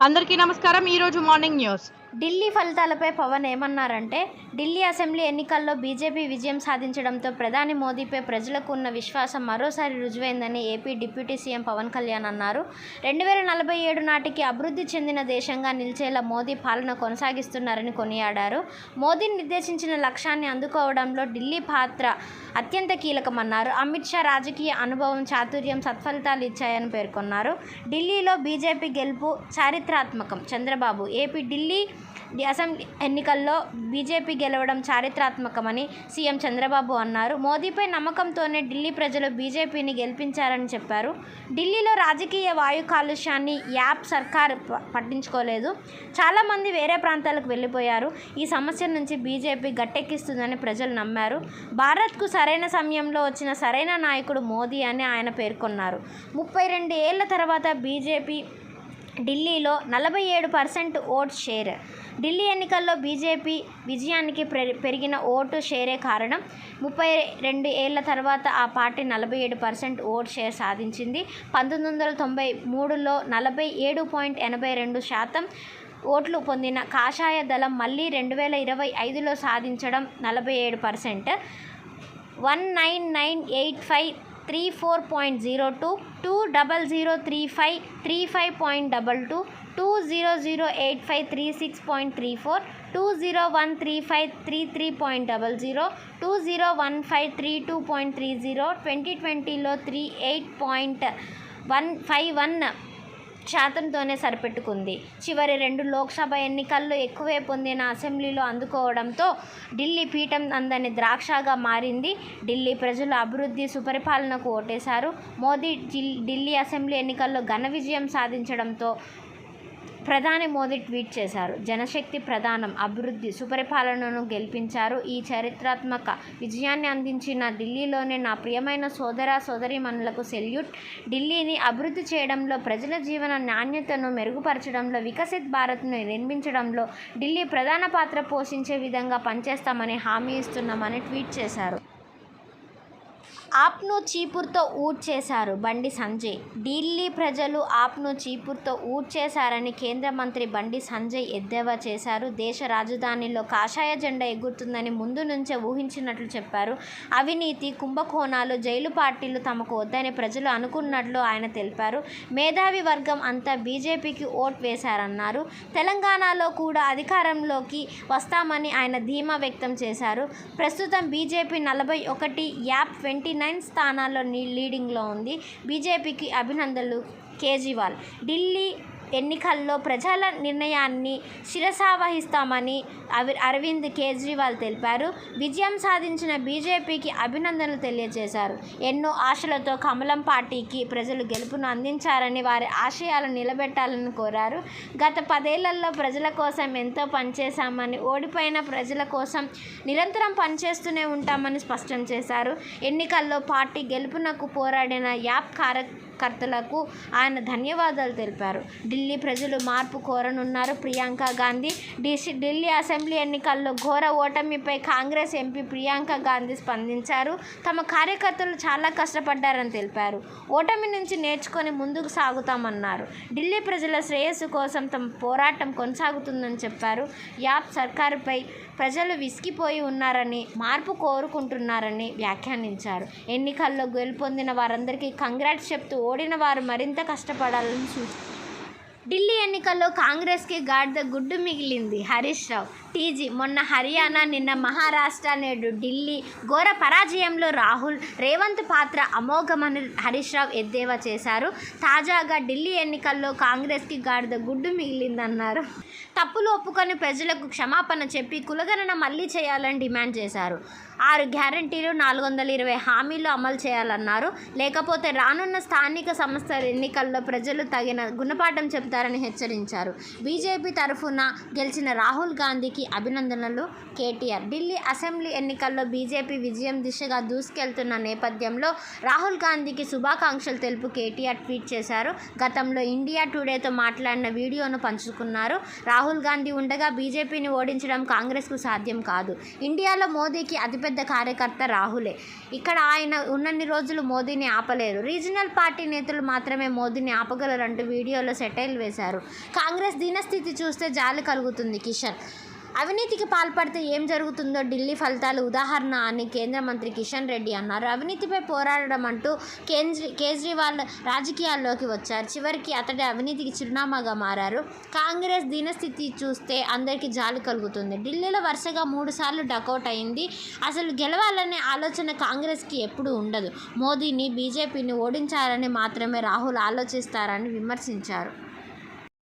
అందరికీ నమస్కారం ఈరోజు మార్నింగ్ న్యూస్ ఢిల్లీ ఫలితాలపై పవన్ ఏమన్నారంటే ఢిల్లీ అసెంబ్లీ ఎన్నికల్లో బీజేపీ విజయం సాధించడంతో ప్రధాని మోదీపై ప్రజలకు ఉన్న విశ్వాసం మరోసారి రుజువైందని AP deputy CM Pawan Kalyan అన్నారు. రెండు వేల నలభై ఏడు నాటికి అభివృద్ధి చెందిన దేశంగా నిలిచేలా మోదీ పాలన కొనసాగిస్తున్నారని కొనియాడారు. మోదీ నిర్దేశించిన లక్ష్యాన్ని అందుకోవడంలో ఢిల్లీ పాత్ర అత్యంత కీలకమన్నారు. అమిత్ షా రాజకీయ అనుభవం చాతుర్యం సత్ఫలితాలు ఇచ్చాయని పేర్కొన్నారు. ఢిల్లీలో బీజేపీ గెలుపు చారిత్రాత్మకం. చంద్రబాబు ఏపీ ఢిల్లీ అసెంబ్లీ ఎన్నికల్లో బీజేపీ గెలవడం చారిత్రాత్మకమని సీఎం చంద్రబాబు అన్నారు. మోదీపై నమ్మకంతోనే ఢిల్లీ ప్రజలు బీజేపీని గెలిపించారని చెప్పారు. ఢిల్లీలో రాజకీయ వాయు కాలుష్యాన్ని యాప్ సర్కార్ పట్టించుకోలేదు. చాలామంది వేరే ప్రాంతాలకు వెళ్ళిపోయారు. ఈ సమస్య నుంచి బీజేపీ గట్టెక్కిస్తుందని ప్రజలు నమ్మారు. భారత్కు సరైన సమయంలో వచ్చిన సరైన నాయకుడు మోదీ అని ఆయన పేర్కొన్నారు. ముప్పై రెండు ఏళ్ళ తర్వాత బీజేపీ ఢిల్లీలో నలభై ఏడు పర్సెంట్ ఓట్ షేర్. ఢిల్లీ ఎన్నికల్లో బీజేపీ విజయానికి పెరిగిన ఓటు షేరే కారణం ముప్పై రెండు ఏళ్ళ తర్వాత ఆ పార్టీ నలభై ఏడు పర్సెంట్ ఓట్ షేర్ సాధించింది. పంతొమ్మిది వందల తొంభై మూడులో నలభై ఏడు పాయింట్ ఎనభై రెండు శాతం ఓట్లు పొందిన కాషాయ దళం మళ్ళీ రెండు వేల ఇరవై ఐదులో సాధించడం నలభై ఏడు percent. One nine nine eight five three four point zero two two double zero three five three five point double two two zero zero eight five three six point three four two zero one three five three three point double zero two zero one five three two point three zero twenty ట్వంటీలో three eight point one five one శాతంతోనే సరిపెట్టుకుంది. చివరి రెండు లోక్సభ ఎన్నికల్లో ఎక్కువే పొందిన అసెంబ్లీలో అందుకోవడంతో ఢిల్లీ పీఠం అందని ద్రాక్షగా మారింది. ఢిల్లీ ప్రజలు అభివృద్ధి సుపరిపాలనకు ఓటేశారు. మోదీ ఢిల్- ఢిల్లీ అసెంబ్లీ ఎన్నికల్లో ఘన విజయం సాధించడంతో ప్రధాని మోదీ ట్వీట్ చేశారు. జనశక్తి ప్రధానం అభివృద్ధి సుపరిపాలనను గెలిపించారు. ఈ చరిత్రాత్మక విజయాన్ని అందించిన ఢిల్లీలోనే నా ప్రియమైన సోదర సోదరిమణులకు సెల్యూట్. ఢిల్లీని అభివృద్ధి చేయడంలో ప్రజల జీవన నాణ్యతను మెరుగుపరచడంలో వికసిత్ భారత్ను నిర్మించడంలో ఢిల్లీ ప్రధాన పాత్ర పోషించే విధంగా పనిచేస్తామని హామీ ఇస్తున్నామని ట్వీట్ చేశారు. ఆప్ను చీపుర్తో ఊడ్చేశారు బండి సంజయ్. ఢిల్లీ ప్రజలు ఆప్ను చీపుర్తో ఊడ్చేశారని కేంద్ర మంత్రి బండి సంజయ్ ఎద్దేవా చేశారు. దేశ రాజధానిలో కాషాయ జెండా ఎగురుతుందని ముందు నుంచే ఊహించినట్లు చెప్పారు. అవినీతి కుంభకోణాలు జైలు పార్టీలు తమకు వద్దని ప్రజలు అనుకున్నట్లు ఆయన తెలిపారు. మేధావి వర్గం అంతా బీజేపీకి ఓట్ వేశారన్నారు. తెలంగాణలో కూడా అధికారంలోకి వస్తామని ఆయన ధీమా వ్యక్తం చేశారు. ప్రస్తుతం బీజేపీ నలభై ఒకటి యాప్ ట్వంటీ నైన్ స్థానాల్లో లీడింగ్లో ఉంది. బీజేపీకి అభినందనలు కేజ్రీవాల్. ఢిల్లీ ఎన్నికల్లో ప్రజల నిర్ణయాన్ని శిరసావహిస్తామని అవి అరవింద్ కేజ్రీవాల్ తెలిపారు. విజయం సాధించిన బీజేపీకి అభినందనలు తెలియజేశారు. ఎన్నో ఆశలతో కమలం పార్టీకి ప్రజలు గెలుపును అందించారని వారి ఆశయాలను నిలబెట్టాలని కోరారు. గత పదేళ్ళలో ప్రజల కోసం ఎంతో పనిచేశామని ఓడిపోయిన ప్రజల కోసం నిరంతరం పనిచేస్తూనే ఉంటామని స్పష్టం చేశారు. ఎన్నికల్లో పార్టీ గెలుపునకు పోరాడిన యాప్ కర్తలకు ఆయన ధన్యవాదాలు తెలిపారు. ఢిల్లీ ప్రజలు మార్పు కోరనున్నారు. ప్రియాంక గాంధీ డిసి ఢిల్లీ అసెంబ్లీ ఎన్నికల్లో ఘోర ఓటమిపై కాంగ్రెస్ ఎంపీ ప్రియాంక గాంధీ స్పందించారు. తమ కార్యకర్తలు చాలా కష్టపడ్డారని తెలిపారు. ఓటమి నుంచి నేర్చుకొని ముందుకు సాగుతామన్నారు. ఢిల్లీ ప్రజల శ్రేయస్సు కోసం తమ పోరాటం కొనసాగుతుందని చెప్పారు. యాప్ సర్కారుపై ప్రజలు విసిగిపోయి ఉన్నారని మార్పు కోరుకుంటున్నారని వ్యాఖ్యానించారు. ఎన్నికల్లో గెలుపొందిన వారందరికీ కంగ్రాట్స్ చెప్తూ ఓడిన వారు మరింత కష్టపడాలని సూచి ఢిల్లీ ఎన్నికల్లో కాంగ్రెస్కి గాడిద గుడ్డు మిగిలింది హరీష్ రావు. టీజీ. మొన్న హర్యానా నిన్న మహారాష్ట్ర నేడు ఢిల్లీ. ఘోర పరాజయంలో రాహుల్ రేవంత్ పాత్ర అమోఘమని హరీష్ రావు ఎద్దేవా చేశారు. తాజాగా ఢిల్లీ ఎన్నికల్లో కాంగ్రెస్కి గాడిద గుడ్డు మిగిలిందన్నారు. తప్పులు ఒప్పుకొని ప్రజలకు క్షమాపణ చెప్పి కులగణన మళ్ళీ చేయాలని డిమాండ్ చేశారు. ఆరు గ్యారంటీలు నాలుగు వందల ఇరవై హామీలు అమలు చేయాలన్నారు. లేకపోతే రానున్న స్థానిక సంస్థల ఎన్నికల్లో ప్రజలు తగిన గుణపాఠం చెబుతారని హెచ్చరించారు. బీజేపీ తరఫున గెలిచిన రాహుల్ గాంధీ మోదీకి అభినందనలు. కేటీఆర్ ఢిల్లీ అసెంబ్లీ ఎన్నికల్లో బీజేపీ విజయం దిశగా దూసుకెళ్తున్న నేపథ్యంలో రాహుల్ గాంధీకి శుభాకాంక్షలు తెలుపు కేటీఆర్ ట్వీట్ చేశారు. గతంలో ఇండియా టుడేతో మాట్లాడిన వీడియోను పంచుకున్నారు. రాహుల్ గాంధీ ఉండగా బీజేపీని ఓడించడం కాంగ్రెస్కు సాధ్యం కాదు. ఇండియాలో మోదీకి అతిపెద్ద కార్యకర్త రాహులే. ఇక్కడ ఆయన ఉన్నన్ని రోజులు మోదీని ఆపలేరు. రీజనల్ పార్టీ నేతలు మాత్రమే మోదీని ఆపగలరంటూ వీడియోలో సెటైల్ వేశారు. కాంగ్రెస్ దీనస్థితి చూస్తే జాలి కలుగుతుంది కిషన్. అవినీతికి పాల్పడితే ఏం జరుగుతుందో ఢిల్లీ ఫలితాలు. ఉదాహరణ అని కేంద్ర మంత్రి కిషన్ రెడ్డి అన్నారు. అవినీతిపై పోరాడడం అంటూ కేజ్రీ కేజ్రీవాల్ రాజకీయాల్లోకి వచ్చారు. చివరికి అతడి అవినీతికి చిరునామాగా మారారు. కాంగ్రెస్ దీనస్థితి చూస్తే అందరికీ జాలి కలుగుతుంది. ఢిల్లీలో వరుసగా మూడుసార్లు డకౌట్ అయింది. అసలు గెలవాలనే ఆలోచన కాంగ్రెస్కి ఎప్పుడూ ఉండదు. మోదీని బీజేపీని ఓడించాలని మాత్రమే రాహుల్ ఆలోచిస్తారని విమర్శించారు.